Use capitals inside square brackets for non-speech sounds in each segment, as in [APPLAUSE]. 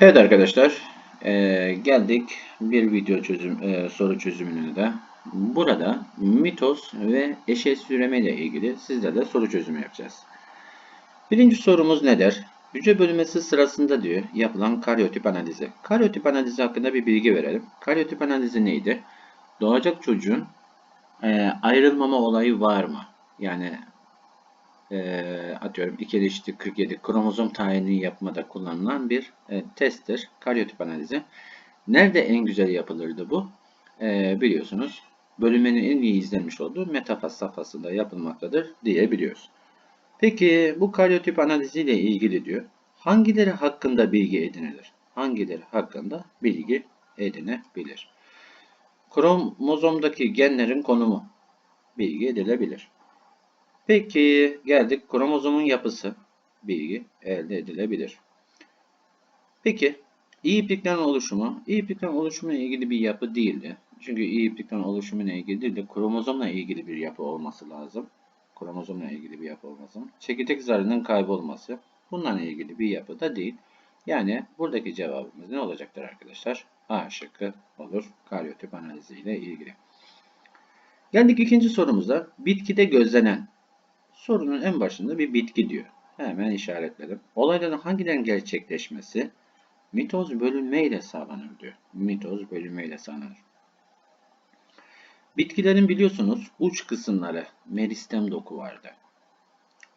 Evet arkadaşlar, eee, geldik bir video çözüm eee, soru çözümüne de. Burada mitoz ve eşeğsiz üreme ile ilgili sizlerle soru çözümü yapacağız. Birinci sorumuz nedir? Hücre bölünmesi sırasında diyor yapılan karyotip analizi. Karyotip analizi hakkında bir bilgi verelim. Karyotip analizi neydi? Doğacak çocuğun eee, ayrılmama olayı var mı? Yani e, atıyorum 2 eşittir 47 kromozom tayini yapmada kullanılan bir e, testtir. Karyotip analizi. Nerede en güzel yapılırdı bu? E, biliyorsunuz bölünmenin en iyi izlenmiş olduğu metafaz safhasında yapılmaktadır diyebiliyoruz. Peki bu karyotip analizi ile ilgili diyor. Hangileri hakkında bilgi edinilir? Hangileri hakkında bilgi edinebilir? Kromozomdaki genlerin konumu bilgi edilebilir. Peki geldik kromozomun yapısı bilgi elde edilebilir. Peki iyi iplikten oluşumu, iyi iplikten oluşumuna ilgili bir yapı değildi. Çünkü iyi iplikten oluşumuna ilgili değil de kromozomla ilgili bir yapı olması lazım. Kromozomla ilgili bir yapı olması. Çekirdek zarının kaybolması bununla ilgili bir yapı da değil. Yani buradaki cevabımız ne olacaktır arkadaşlar? A şıkkı olur karyotip analizi ile ilgili. Geldik ikinci sorumuza. Bitkide gözlenen Sorunun en başında bir bitki diyor. Hemen işaretledim. Olayların hangilerinin gerçekleşmesi mitoz bölünmeyle sağlanır diyor. Mitoz bölünmeyle sağlanır. Bitkilerin biliyorsunuz uç kısımları meristem doku vardı.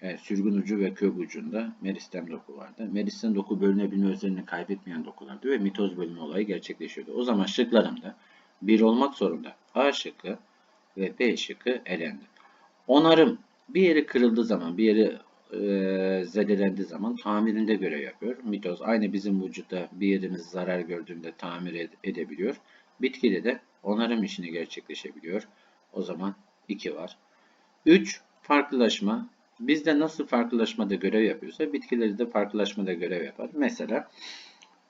Evet, sürgün ucu ve kök ucunda meristem doku vardı. Meristem doku bölünebilme özelliğini kaybetmeyen dokulardı ve mitoz bölünme olayı gerçekleşiyordu. O zaman şıklarımda bir olmak zorunda. A şıkkı ve B şıkkı elendi. Onarım bir yeri kırıldığı zaman, bir yeri e, zedelendiği zaman tamirinde görev yapıyor. Mitoz aynı bizim vücutta bir yerimiz zarar gördüğünde tamir ed edebiliyor. Bitkide de onarım işini gerçekleşebiliyor. O zaman 2 var. 3. Farklılaşma. Bizde nasıl farklılaşmada görev yapıyorsa bitkileri de farklılaşmada görev yapar. Mesela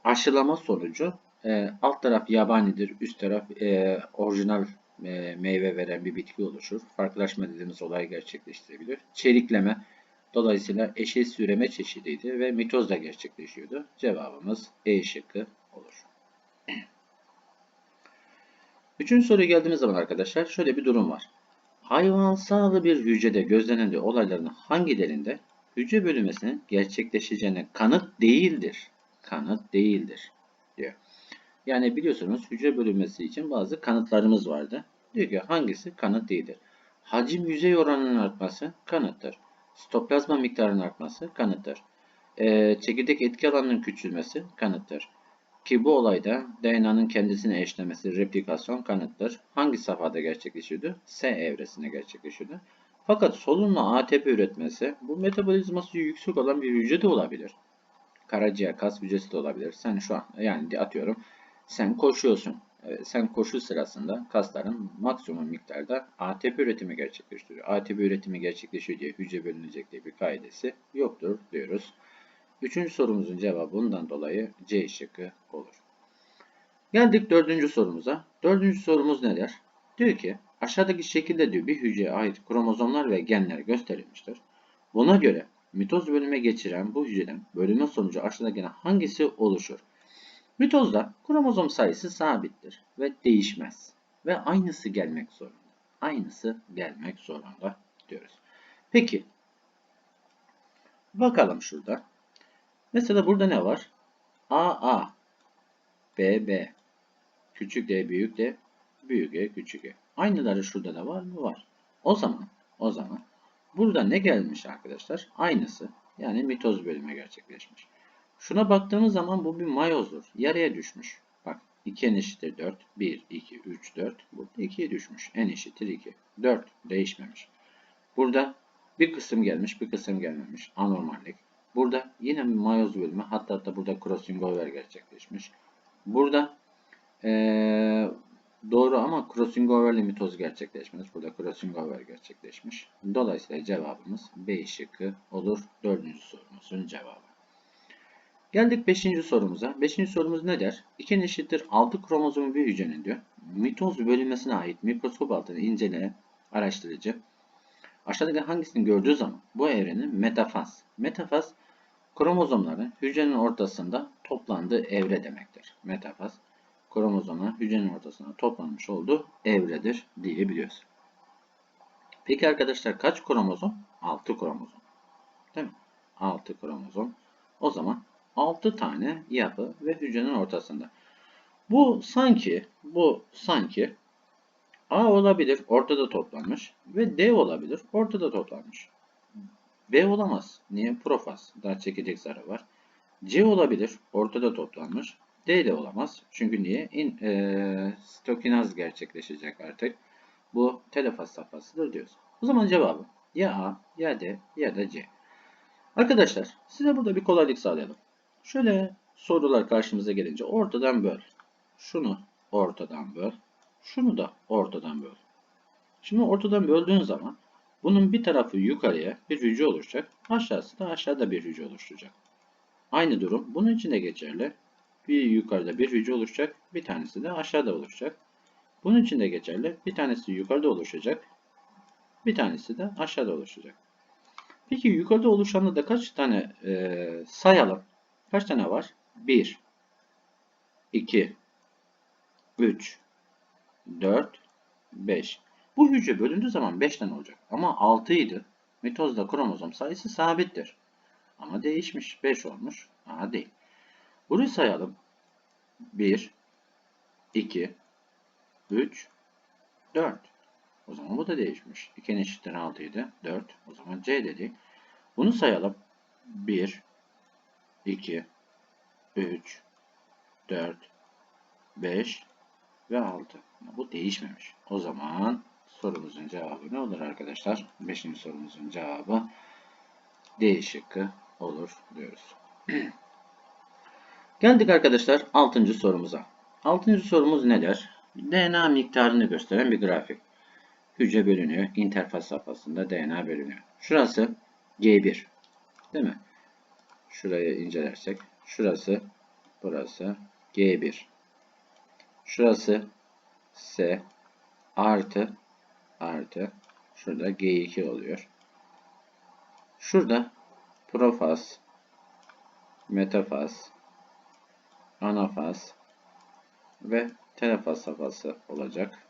aşılama sonucu e, alt taraf yabanidir, üst taraf e, orijinal meyve veren bir bitki oluşur. Farklılaşma dediğimiz olay gerçekleştirebilir. Çelikleme dolayısıyla eşit süreme çeşidiydi ve mitoz da gerçekleşiyordu. Cevabımız E şıkkı olur. Üçüncü soruya geldiğimiz zaman arkadaşlar şöyle bir durum var. Hayvansal bir hücrede gözlenen olayların hangilerinde hücre bölünmesinin gerçekleşeceğine kanıt değildir. Kanıt değildir diyor. Yani biliyorsunuz hücre bölünmesi için bazı kanıtlarımız vardı. Diyor ki hangisi kanıt değildir? Hacim yüzey oranının artması kanıttır. Stoplazma miktarının artması kanıttır. Ee, çekirdek etki alanının küçülmesi kanıttır. Ki bu olayda DNA'nın kendisine eşlemesi, replikasyon kanıttır. Hangi safhada gerçekleşiyordu? S evresinde gerçekleşiyordu. Fakat solunma ATP üretmesi bu metabolizması yüksek olan bir hücre de olabilir. Karaciğer, kas hücresi de olabilir. Sen şu an yani atıyorum sen koşuyorsun. Sen koşu sırasında kasların maksimum miktarda ATP üretimi gerçekleştiriyor. ATP üretimi gerçekleşiyor diye hücre bölünecek diye bir kaidesi yoktur diyoruz. Üçüncü sorumuzun cevabı bundan dolayı C şıkkı olur. Geldik dördüncü sorumuza. Dördüncü sorumuz nedir? Diyor ki aşağıdaki şekilde diyor bir hücreye ait kromozomlar ve genler gösterilmiştir. Buna göre mitoz bölüme geçiren bu hücreden bölünme sonucu aşağıdaki hangisi oluşur? Mitozda kromozom sayısı sabittir ve değişmez. Ve aynısı gelmek zorunda. Aynısı gelmek zorunda diyoruz. Peki. Bakalım şurada. Mesela burada ne var? AA, BB, küçük d, büyük d, büyük e, küçük e. Aynıları şurada da var mı? Var. O zaman, o zaman burada ne gelmiş arkadaşlar? Aynısı. Yani mitoz bölümü gerçekleşmiş. Şuna baktığımız zaman bu bir mayozdur. Yarıya düşmüş. Bak 2 n eşittir 4. 1, 2, 3, 4. Burada 2'ye düşmüş. n eşittir 2. 4 değişmemiş. Burada bir kısım gelmiş, bir kısım gelmemiş. Anormallik. Burada yine bir mayoz bölümü. Hatta hatta burada crossing over gerçekleşmiş. Burada ee, doğru ama crossing over mitoz gerçekleşmiş. Burada crossing over gerçekleşmiş. Dolayısıyla cevabımız B şıkkı olur. Dördüncü sorumuzun cevabı. Geldik 5. sorumuza. 5. sorumuz ne der? 2 eşittir 6 kromozomu bir hücrenin diyor. Mitoz bölünmesine ait mikroskop altında inceleyen araştırıcı aşağıdaki hangisini gördüğü zaman bu evrenin metafaz. Metafaz kromozomların hücrenin ortasında toplandığı evre demektir. Metafaz kromozomlar hücrenin ortasına toplanmış olduğu evredir diyebiliyoruz. Peki arkadaşlar kaç kromozom? 6 kromozom. Değil mi? 6 kromozom. O zaman 6 tane yapı ve hücrenin ortasında. Bu sanki bu sanki A olabilir, ortada toplanmış ve D olabilir, ortada toplanmış. B olamaz. Niye? Profaz. Daha çekirdek zarı var. C olabilir, ortada toplanmış. D de olamaz. Çünkü niye? İn, e, stokinaz gerçekleşecek artık. Bu telefaz safhasıdır diyoruz. O zaman cevabı ya A, ya D, ya da C. Arkadaşlar size burada bir kolaylık sağlayalım. Şöyle sorular karşımıza gelince ortadan böl. Şunu ortadan böl. Şunu da ortadan böl. Şimdi ortadan böldüğün zaman bunun bir tarafı yukarıya bir hücre oluşacak. Aşağısı da aşağıda bir hücre oluşturacak. Aynı durum bunun için de geçerli. Bir yukarıda bir hücre oluşacak. Bir tanesi de aşağıda oluşacak. Bunun için de geçerli. Bir tanesi yukarıda oluşacak. Bir tanesi de aşağıda oluşacak. Peki yukarıda oluşanda da kaç tane e, sayalım? Kaç tane var? 1, 2, 3, 4, 5. Bu hücre bölündüğü zaman 5 tane olacak. Ama 6 idi. Mitozda kromozom sayısı sabittir. Ama değişmiş. 5 olmuş. Aha değil. Burayı sayalım. 1, 2, 3, 4. O zaman bu da değişmiş. 2'nin eşittir 6 idi. 4. O zaman C dedik. Bunu sayalım. 1, 2, 3, 4, 5 ve 6. Bu değişmemiş. O zaman sorumuzun cevabı ne olur arkadaşlar? 5. sorumuzun cevabı D şıkkı olur diyoruz. [CLEARS THROAT] Geldik arkadaşlar 6. sorumuza. 6. sorumuz nedir? DNA miktarını gösteren bir grafik. Hücre bölünüyor. İnterfaz safhasında DNA bölünüyor. Şurası G1. Değil mi? Şurayı incelersek. Şurası, burası G1. Şurası S artı artı şurada G2 oluyor. Şurada profaz, metafaz, anafaz ve telefaz safhası olacak.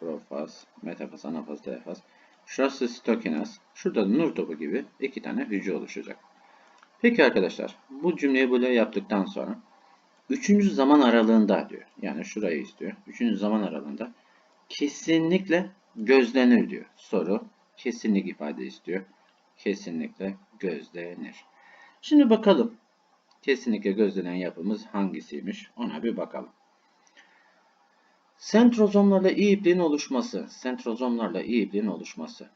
Profaz, metafaz, anafaz, telefaz. Şurası sitokinaz. Şurada da nur topu gibi iki tane hücre oluşacak. Peki arkadaşlar bu cümleyi böyle yaptıktan sonra üçüncü zaman aralığında diyor. Yani şurayı istiyor. Üçüncü zaman aralığında kesinlikle gözlenir diyor. Soru kesinlik ifade istiyor. Kesinlikle gözlenir. Şimdi bakalım. Kesinlikle gözlenen yapımız hangisiymiş? Ona bir bakalım. Sentrozomlarla iyi ipliğin oluşması. Sentrozomlarla iyi ipliğin oluşması.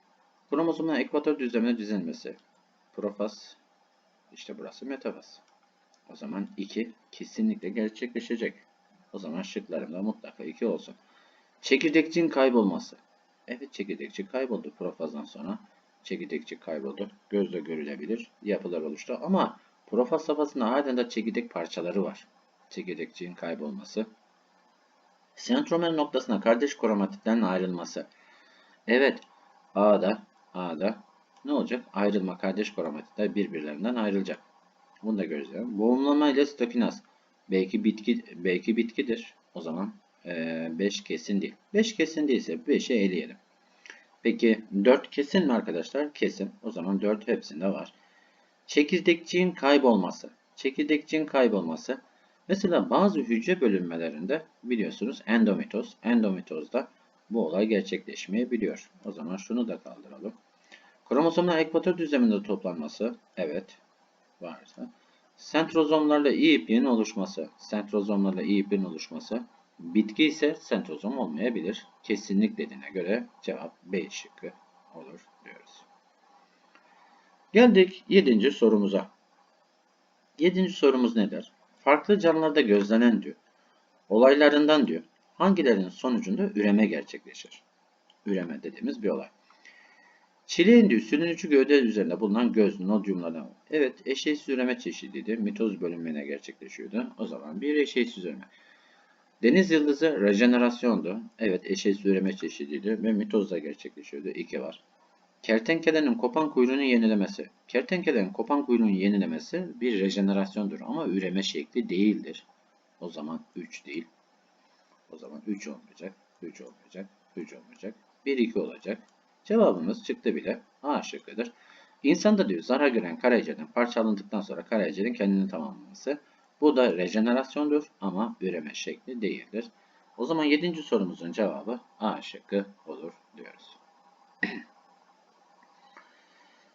Kromozomların ekvator düzlemine dizilmesi. Profaz. İşte burası metafaz. O zaman 2 kesinlikle gerçekleşecek. O zaman şıklarımda mutlaka 2 olsun. Çekirdekçiğin kaybolması. Evet çekirdekçik kayboldu profazdan sonra. Çekirdekçik kayboldu. Gözle görülebilir yapılar oluştu. Ama profaz safhasında halen de çekirdek parçaları var. Çekirdekçiğin kaybolması. Sentromer noktasına kardeş kromatitlerin ayrılması. Evet A'da A'da ne olacak? Ayrılma kardeş kromatitler birbirlerinden ayrılacak. Bunu da göreceğiz. Boğumlama ile stokinaz. Belki bitki belki bitkidir. O zaman 5 kesin değil. 5 kesin değilse 5'e eleyelim. Peki 4 kesin mi arkadaşlar? Kesin. O zaman 4 hepsinde var. Çekirdekçiğin kaybolması. Çekirdekçiğin kaybolması. Mesela bazı hücre bölünmelerinde biliyorsunuz endomitoz. Endomitozda bu olay gerçekleşmeyebiliyor. O zaman şunu da kaldıralım. Kromozomlar ekvator düzleminde toplanması. Evet. Varsa. Sentrozomlarla iyi ipliğin oluşması. Sentrozomlarla iyi ipliğin oluşması. Bitki ise sentrozom olmayabilir. Kesinlik dediğine göre cevap B şıkkı olur diyoruz. Geldik 7. sorumuza. 7. sorumuz nedir? Farklı canlılarda gözlenen diyor. Olaylarından diyor. Hangilerinin sonucunda üreme gerçekleşir? Üreme dediğimiz bir olay. Çileğin diyor sürünücü gövde üzerinde bulunan göz nodyumlardan. Evet eşeğsiz üreme çeşidiydi. Mitoz bölünmene gerçekleşiyordu. O zaman bir eşeğsiz üreme. Deniz yıldızı rejenerasyondu. Evet eşeğsiz üreme çeşidiydi ve mitozda gerçekleşiyordu. İki var. Kertenkelenin kopan kuyruğunu yenilemesi. Kertenkelenin kopan kuyruğunu yenilemesi bir rejenerasyondur ama üreme şekli değildir. O zaman 3 değil. O zaman 3 olmayacak, 3 olmayacak, 3 olmayacak. 1 2 olacak. Cevabımız çıktı bile. A şıkkıdır. İnsanda diyor zarar gören karaciğerden parçalandıktan sonra karaciğerin kendini tamamlaması. Bu da rejenerasyondur ama üreme şekli değildir. O zaman 7. sorumuzun cevabı A şıkkı olur diyoruz. [CLEARS THROAT]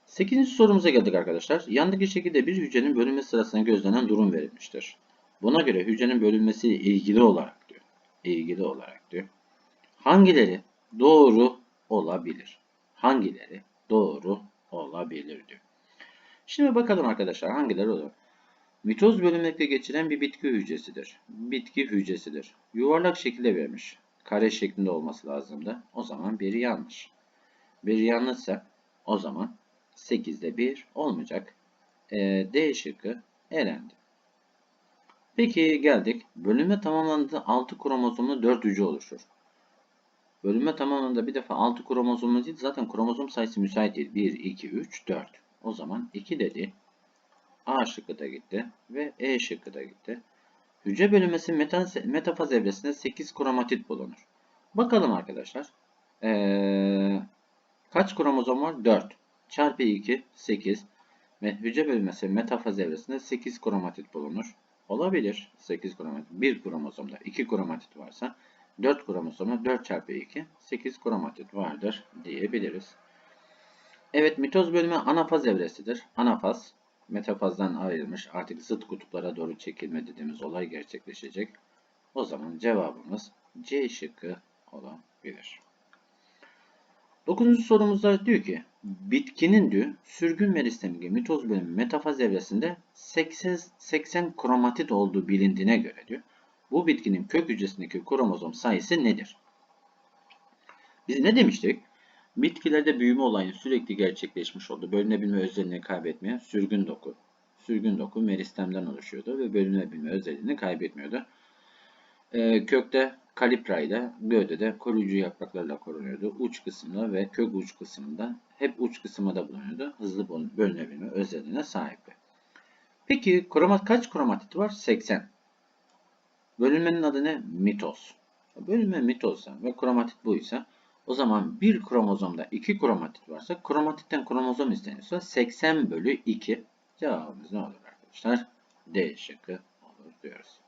8. sorumuza geldik arkadaşlar. Yandaki şekilde bir hücrenin bölünme sırasında gözlenen durum verilmiştir. Buna göre hücrenin bölünmesiyle ilgili olarak diyor. ilgili olarak diyor. Hangileri doğru olabilir? Hangileri doğru olabilir diyor. Şimdi bakalım arkadaşlar hangileri olur? Mitoz bölünmekle geçiren bir bitki hücresidir. Bitki hücresidir. Yuvarlak şekilde vermiş. Kare şeklinde olması lazımdı. O zaman biri yanlış. Biri yanlışsa o zaman 8'de 1 olmayacak. E, D şıkkı elendi. Peki geldik. Bölünme tamamlandığı 6 kromozomlu 4 hücre oluşur. Bölünme tamamlandığında bir defa 6 kromozomlu değil zaten kromozom sayısı müsait değil. 1, 2, 3, 4. O zaman 2 dedi. A şıkkı da gitti ve E şıkkı da gitti. Hücre bölünmesi metafaz evresinde 8 kromatit bulunur. Bakalım arkadaşlar. Ee, kaç kromozom var? 4. Çarpı 2 8 ve hücre bölünmesi metafaz evresinde 8 kromatit bulunur. Olabilir 8 kromatit. 1 kromozomda 2 kromatit varsa 4 kromozomda 4 çarpı 2 8 kromatit vardır diyebiliriz. Evet mitoz bölümü anafaz evresidir. Anafaz metafazdan ayrılmış artık zıt kutuplara doğru çekilme dediğimiz olay gerçekleşecek. O zaman cevabımız C şıkkı olabilir. Dokuzuncu sorumuzda diyor ki bitkinin diyor sürgün meristemi mitoz bölümü metafaz evresinde 80, 80 kromatit olduğu bilindiğine göre diyor. Bu bitkinin kök hücresindeki kromozom sayısı nedir? Biz ne demiştik? Bitkilerde büyüme olayı sürekli gerçekleşmiş oldu. Bölünebilme özelliğini kaybetmeyen sürgün doku. Sürgün doku meristemden oluşuyordu ve bölünebilme özelliğini kaybetmiyordu. Ee, kökte kalipra ile gövdede koruyucu yapraklarla korunuyordu. Uç kısmında ve kök uç kısmında hep uç kısmında bulunuyordu. Hızlı bölünebilme özelliğine sahipti. Peki kromat kaç kromatit var? 80. Bölünmenin adı ne? Mitoz. Bölünme mitozsa ve kromatit buysa o zaman bir kromozomda iki kromatit varsa kromatitten kromozom isteniyorsa 80 bölü 2 cevabımız ne olur arkadaşlar? D şıkkı olur diyoruz.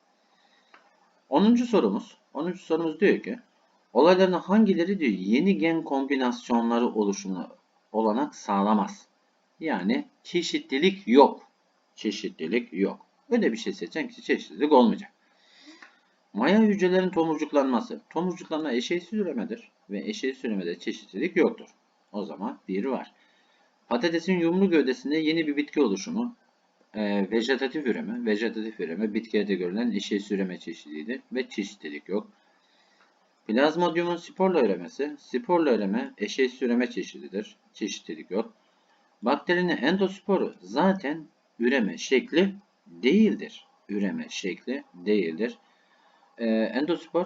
10. sorumuz. 10. sorumuz diyor ki olayların hangileri diyor yeni gen kombinasyonları oluşumuna olanak sağlamaz. Yani çeşitlilik yok. Çeşitlilik yok. Öyle bir şey seçen kişi çeşitlilik olmayacak. Maya hücrelerin tomurcuklanması. Tomurcuklanma eşeğsiz üremedir ve eşeğsiz üremede çeşitlilik yoktur. O zaman bir var. Patatesin yumru gövdesinde yeni bir bitki oluşumu. E, vejetatif üreme. Vejetatif üreme bitkilerde görülen eşeğsiz üreme çeşididir ve çeşitlilik yok. Plazmodiumun sporla üremesi. Sporla üreme eşeğsiz üreme çeşididir. Çeşitlilik yok. Bakterinin endosporu zaten üreme şekli değildir. Üreme şekli değildir. Ee, endospor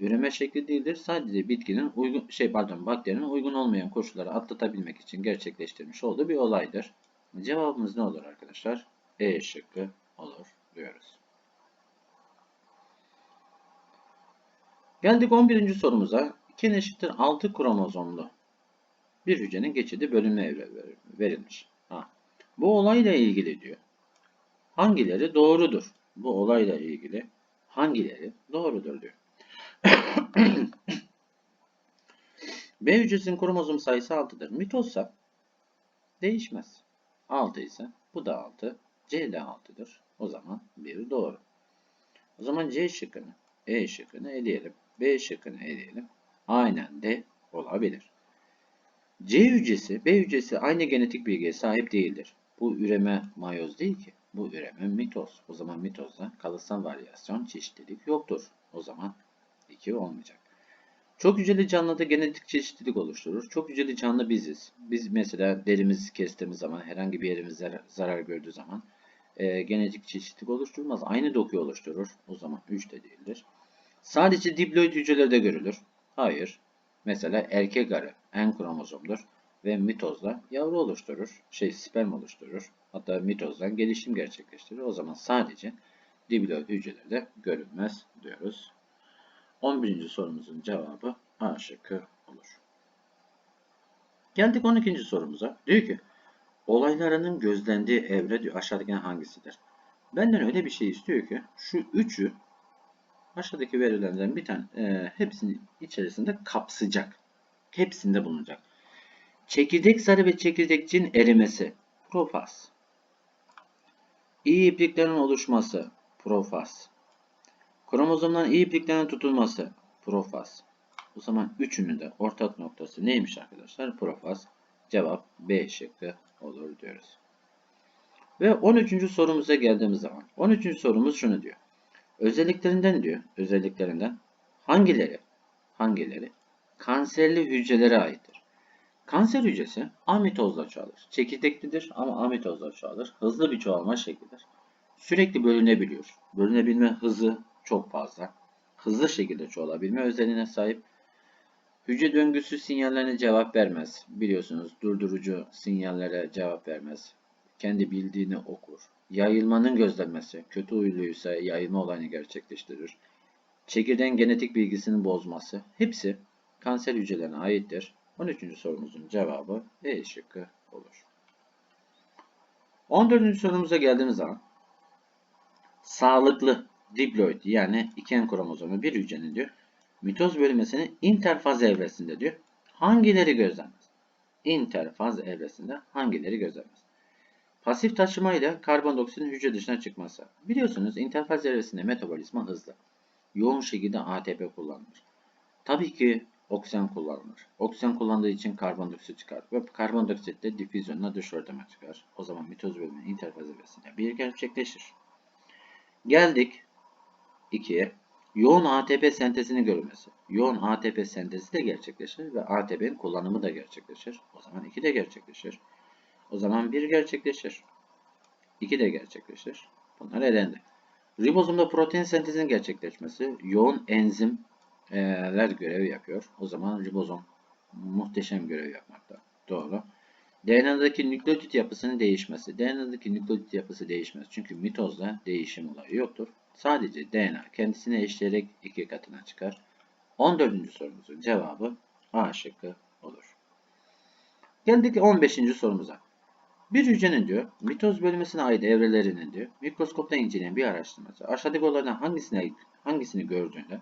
üreme şekli değildir. Sadece bitkinin uygun şey pardon bakterinin uygun olmayan koşulları atlatabilmek için gerçekleştirmiş olduğu bir olaydır. Cevabımız ne olur arkadaşlar? E şıkkı olur diyoruz. Geldik 11. sorumuza. 2 eşittir 6 kromozomlu bir hücrenin geçidi bölünme verilmiş. Ha. Bu olayla ilgili diyor. Hangileri doğrudur? Bu olayla ilgili hangileri doğrudur diyor. [CLEARS THROAT] B hücresinin kromozom sayısı 6'dır. Mitozsa değişmez. 6 ise bu da 6. C de 6'dır. O zaman 1 doğru. O zaman C şıkkını, E şıkkını eleyelim. B şıkkını eleyelim. Aynen de olabilir. C hücresi, B hücresi aynı genetik bilgiye sahip değildir. Bu üreme mayoz değil ki. Bu üreme mitoz. O zaman mitozda kalıtsal varyasyon çeşitlilik yoktur. O zaman 2 olmayacak. Çok hücreli canlıda genetik çeşitlilik oluşturur. Çok hücreli canlı biziz. Biz mesela derimizi kestiğimiz zaman, herhangi bir yerimiz zarar, gördüğü zaman e, genetik çeşitlilik oluşturmaz. Aynı dokuyu oluşturur. O zaman 3 de değildir. Sadece diploid hücrelerde görülür. Hayır. Mesela erkek arı en kromozomdur. Ve mitozla yavru oluşturur. Şey sperm oluşturur. Hatta mitozdan gelişim gerçekleştirir. O zaman sadece diploid hücrelerde görülmez diyoruz. 11. sorumuzun cevabı A şıkkı olur. Geldik 12. sorumuza. Diyor ki olaylarının gözlendiği evre diyor aşağıdaki hangisidir? Benden öyle bir şey istiyor ki şu üçü aşağıdaki verilerden bir tane e, hepsinin içerisinde kapsayacak. Hepsinde bulunacak. Çekirdek sarı ve çekirdekçin erimesi. Profaz. İyi ipliklerin oluşması. Profaz. Kromozomdan iyi ipliklerin tutulması. Profaz. O zaman üçünün de ortak noktası neymiş arkadaşlar? Profaz. Cevap B şıkkı olur diyoruz. Ve 13. sorumuza geldiğimiz zaman 13. sorumuz şunu diyor. Özelliklerinden diyor, özelliklerinden hangileri hangileri kanserli hücrelere aittir? Kanser hücresi amitozla çoğalır. Çekirdeklidir ama amitozla çoğalır. Hızlı bir çoğalma şeklidir. Sürekli bölünebiliyor. Bölünebilme hızı çok fazla. Hızlı şekilde çoğalabilme özelliğine sahip. Hücre döngüsü sinyallerine cevap vermez. Biliyorsunuz durdurucu sinyallere cevap vermez. Kendi bildiğini okur. Yayılmanın gözlenmesi. Kötü huyluysa yayılma olayını gerçekleştirir. Çekirdeğin genetik bilgisinin bozması. Hepsi kanser hücrelerine aittir. 13. sorumuzun cevabı E şıkkı olur. 14. sorumuza geldiğimiz zaman sağlıklı diploid yani iken kromozomu bir hücrenin diyor mitoz bölünmesinin interfaz evresinde diyor hangileri gözlenmez? İnterfaz evresinde hangileri gözlenmez? Pasif taşıma ile karbondioksitin hücre dışına çıkması. Biliyorsunuz interfaz evresinde metabolizma hızlı. Yoğun şekilde ATP kullanılır. Tabii ki oksijen kullanılır. Oksijen kullandığı için karbondioksit çıkar ve karbondioksit de difüzyonla dış ortama çıkar. O zaman mitoz bölümü interfaz evresinde bir gerçekleşir. Geldik 2'ye. Yoğun ATP sentezini görülmesi. Yoğun ATP sentezi de gerçekleşir ve ATP'nin kullanımı da gerçekleşir. O zaman 2 de gerçekleşir. O zaman 1 gerçekleşir. 2 de gerçekleşir. Bunlar elendi. Ribozomda protein sentezinin gerçekleşmesi yoğun enzimler görev yapıyor. O zaman ribozom muhteşem görev yapmakta. Doğru. DNA'daki nükleotit yapısının değişmesi. DNA'daki nükleotit yapısı değişmez. Çünkü mitozda değişim olayı yoktur. Sadece DNA kendisine eşleyerek iki katına çıkar. 14. sorumuzun cevabı A şıkkı olur. Geldik 15. sorumuza. Bir hücrenin diyor mitoz bölümesine ait evrelerinin diyor mikroskopta inceleyen bir araştırmacı aşağıdaki olaylardan hangisine hangisini gördüğünde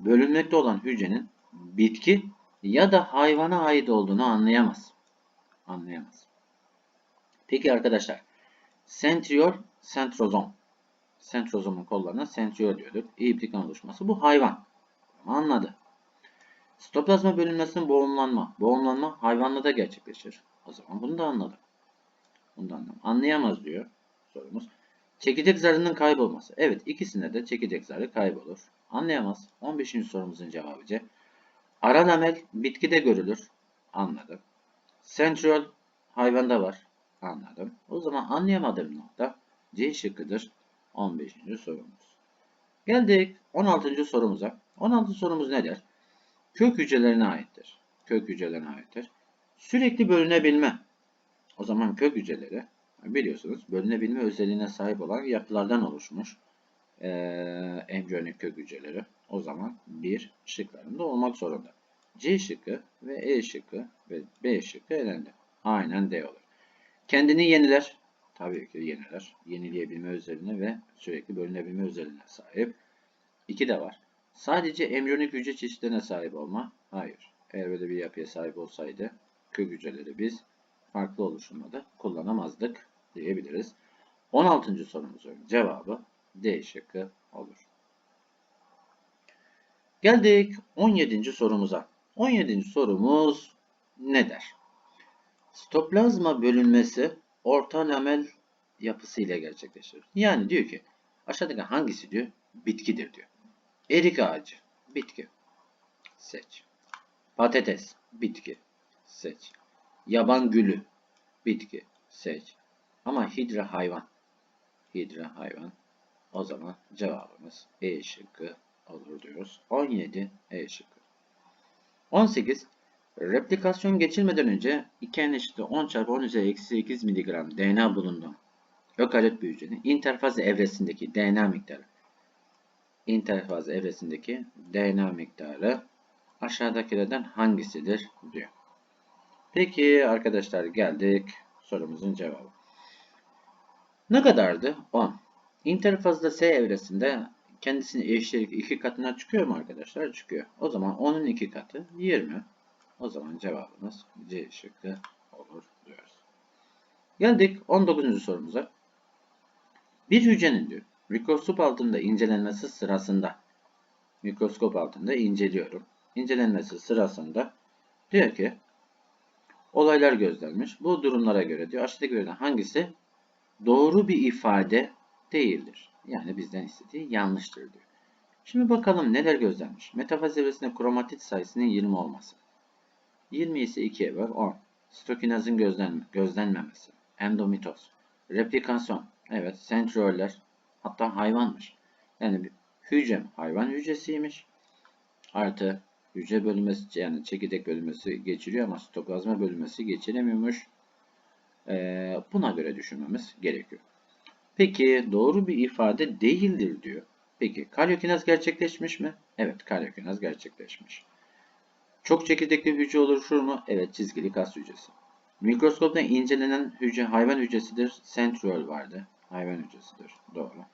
bölünmekte olan hücrenin bitki ya da hayvana ait olduğunu anlayamaz. Anlayamaz. Peki arkadaşlar sentriol sentrozom sentrozomun kollarına sentriol diyorduk. İplikten oluşması bu hayvan. Anladı. Sitoplazma bölünmesinin boğumlanma. Boğumlanma hayvanla da gerçekleşir. O zaman bunu da anladım. Bunu da anladım. Anlayamaz diyor sorumuz. Çekirdek zarının kaybolması. Evet ikisinde de çekirdek zarı kaybolur. Anlayamaz. 15. sorumuzun cevabı C. Ara lamel bitkide görülür. Anladım. Central hayvanda var. Anladım. O zaman anlayamadığım nokta C şıkkıdır. 15. sorumuz. Geldik 16. sorumuza. 16. sorumuz nedir? Kök hücrelerine aittir. Kök hücrelerine aittir. Sürekli bölünebilme. O zaman kök hücreleri biliyorsunuz bölünebilme özelliğine sahip olan yapılardan oluşmuş ee, embriyonik kök hücreleri. O zaman bir şıklarında olmak zorunda. C şıkkı ve E şıkkı ve B şıkkı elendi. Aynen D olur. Kendini yeniler. Tabii ki yeniler. Yenileyebilme özelliğine ve sürekli bölünebilme özelliğine sahip. İki de var. Sadece embriyonik hücre çeşitlerine sahip olma. Hayır. Eğer böyle bir yapıya sahip olsaydı kök hücreleri biz farklı oluşumda kullanamazdık diyebiliriz. 16. sorumuzun cevabı D şıkkı olur. Geldik 17. sorumuza. 17. sorumuz ne der? Stoplazma bölünmesi orta lamel yapısı ile gerçekleşir. Yani diyor ki aşağıdaki hangisi diyor? Bitkidir diyor. Erik ağacı bitki. Seç. Patates bitki. Seç. Yaban gülü bitki. Seç. Ama hidra hayvan. Hidra hayvan. O zaman cevabımız E şıkkı olur diyoruz. 17 E şıkkı. 18. Replikasyon geçirmeden önce 2n eşittir 10 çarpı 10 üzeri eksi 8 mg DNA bulundu. Ökaryot bir interfaz evresindeki DNA miktarı. İnterfaz evresindeki DNA miktarı aşağıdakilerden hangisidir diyor. Peki arkadaşlar geldik sorumuzun cevabı. Ne kadardı? 10. İnterfazda S evresinde kendisini eşitlik iki katına çıkıyor mu arkadaşlar? Çıkıyor. O zaman 10'un iki katı 20. O zaman cevabımız C şıkkı olur diyoruz. Geldik 19. sorumuza. Bir hücrenin diyor mikroskop altında incelenmesi sırasında mikroskop altında inceliyorum. İncelenmesi sırasında diyor ki olaylar gözlenmiş. Bu durumlara göre diyor aşağıdakilerden hangisi doğru bir ifade değildir. Yani bizden istediği yanlıştır diyor. Şimdi bakalım neler gözlenmiş. Metafaz evresinde kromatit sayısının 20 olması. 20 ise 2'ye böl 10. Stokinazın gözlen, gözlenmemesi. Endomitoz. Replikasyon. Evet sentrioller. Hatta hayvanmış. Yani bir hücrem hayvan hücresiymiş. Artı hücre bölünmesi yani çekirdek bölünmesi geçiriyor ama sitoplazma bölünmesi geçiremiyormuş. Ee, buna göre düşünmemiz gerekiyor. Peki doğru bir ifade değildir diyor. Peki karyokinaz gerçekleşmiş mi? Evet karyokinaz gerçekleşmiş. Çok çekirdekli hücre oluşur mu? Evet çizgili kas hücresi. Mikroskopta incelenen hücre hayvan hücresidir. Sentriol vardı. Hayvan hücresidir. Doğru.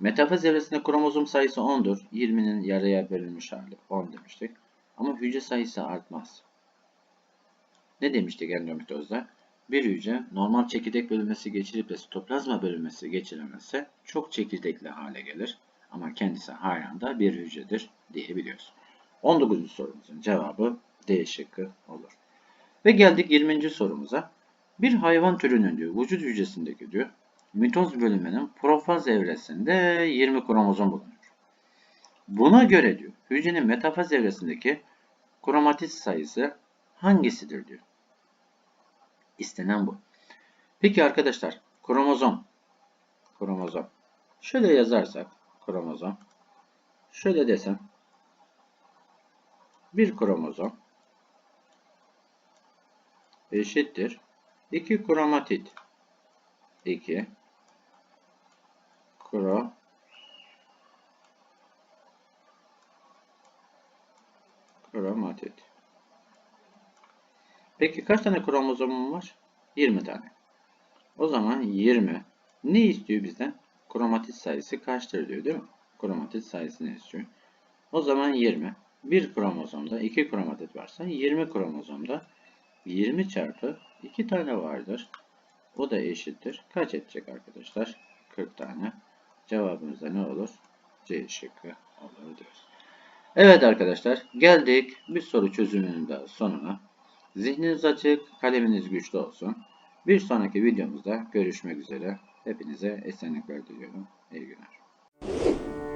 Metafaz evresinde kromozom sayısı 10'dur. 20'nin yarıya bölünmüş hali 10 demiştik. Ama hücre sayısı artmaz. Ne demiştik endomitozda? Bir hücre normal çekirdek bölünmesi geçirip de sitoplazma bölünmesi geçiremezse çok çekirdekli hale gelir. Ama kendisi halen de bir hücredir diyebiliyoruz. 19. sorumuzun cevabı D şıkkı olur. Ve geldik 20. sorumuza. Bir hayvan türünün diyor vücut hücresindeki diyor mitoz bölünmenin profaz evresinde 20 kromozom bulunur. Buna göre diyor hücrenin metafaz evresindeki kromatit sayısı hangisidir diyor. İstenen bu. Peki arkadaşlar kromozom. Kromozom. Şöyle yazarsak kromozom. Şöyle desem. Bir kromozom eşittir 2 kromatit. 2 kro kromatit. Peki kaç tane kromozomum var? 20 tane. O zaman 20 ne istiyor bizden? Kromatit sayısı kaçtır diyor değil mi? Kromatit sayısını istiyor. O zaman 20. Bir kromozomda 2 kromatit varsa 20 kromozomda 20 çarpı 2 tane vardır. O da eşittir. Kaç edecek arkadaşlar? 40 tane. Cevabımız da ne olur? C şıkkı olur diyoruz. Evet arkadaşlar geldik bir soru çözümünün de sonuna. Zihniniz açık, kaleminiz güçlü olsun. Bir sonraki videomuzda görüşmek üzere. Hepinize esenlikler diliyorum. İyi günler.